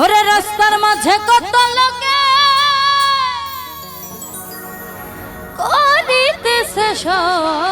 ওরে রাস্তার মাঝে কত লোকে করিতেছে সন্ধ্যা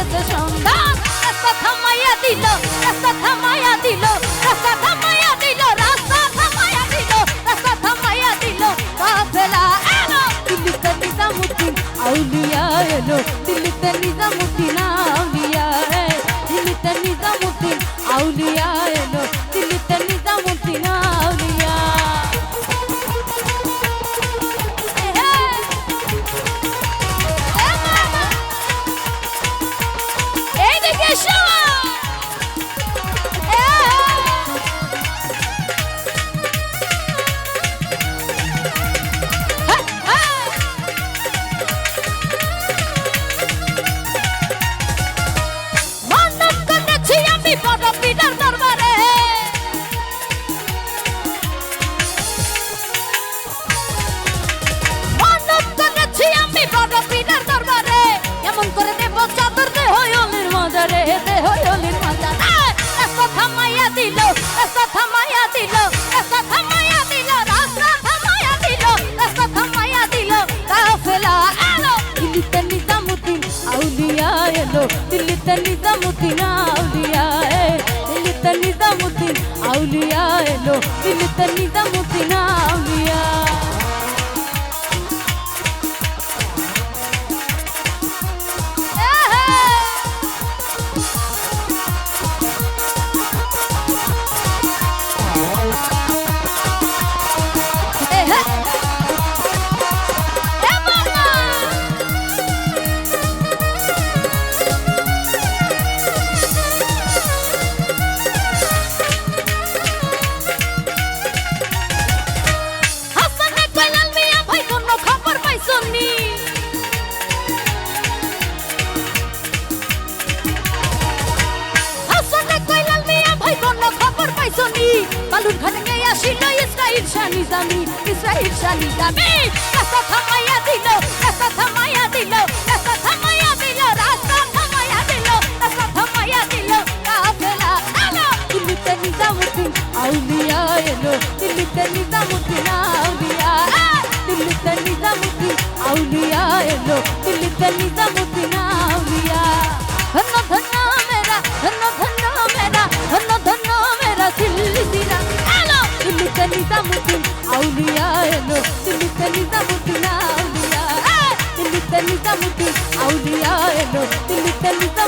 করিতেছে সন্ধান। রাস্তা থামাইয়া দিল, রাস্তা থামাইয়া দিল, রাস্তা থামাইয়া দিল, রাস্তা থামাইয়া দিল, রাস্তা থামাইয়া দিল। কাফেলা এলো, দিল্লিতে নিজামুদ্দিন আউলিয়া এলো। দিল্লিতে নিজামুদ্দিন আউলিয়া দিল্লিতে নিজামুদ্দিন আউলিয়া এলো। দিল্লিতে নিজামুদ্দিন আউলিয়া এলো দিল্লিতে পাইছনি বালুর ঘাটে গিয়ে আসিল ইসরাইল শানি জামি ইসরাইল শানি জামি রাস্তা থামাইয়া দিল, রাস্তা থামাইয়া দিল, রাস্তা থামাইয়া দিল, রাস্তা থামাইয়া দিল, রাস্তা থামাইয়া দিল। কাফেলা এলো দিল্লিতে নিজামুদ্দিন, আউলিয়া এলো। দিল্লিতে নিজামুদ্দিন, আউলিয়া। দিল্লিতে নিজামুদ্দিন, আউলিয়া এলো। দিল্লিতে নিজামুদ্দিন, আউলিয়া। ধন্য ধন্য। নিজামুদ্দিন আউলিয়া এলো দিল্লিতে নিজামুদ্দিন আউলিয়া এই, দিল্লিতে নিজামুদ্দিন আউলিয়া এলো দিল্লিতে নিজামুদ্দিন আউলিয়া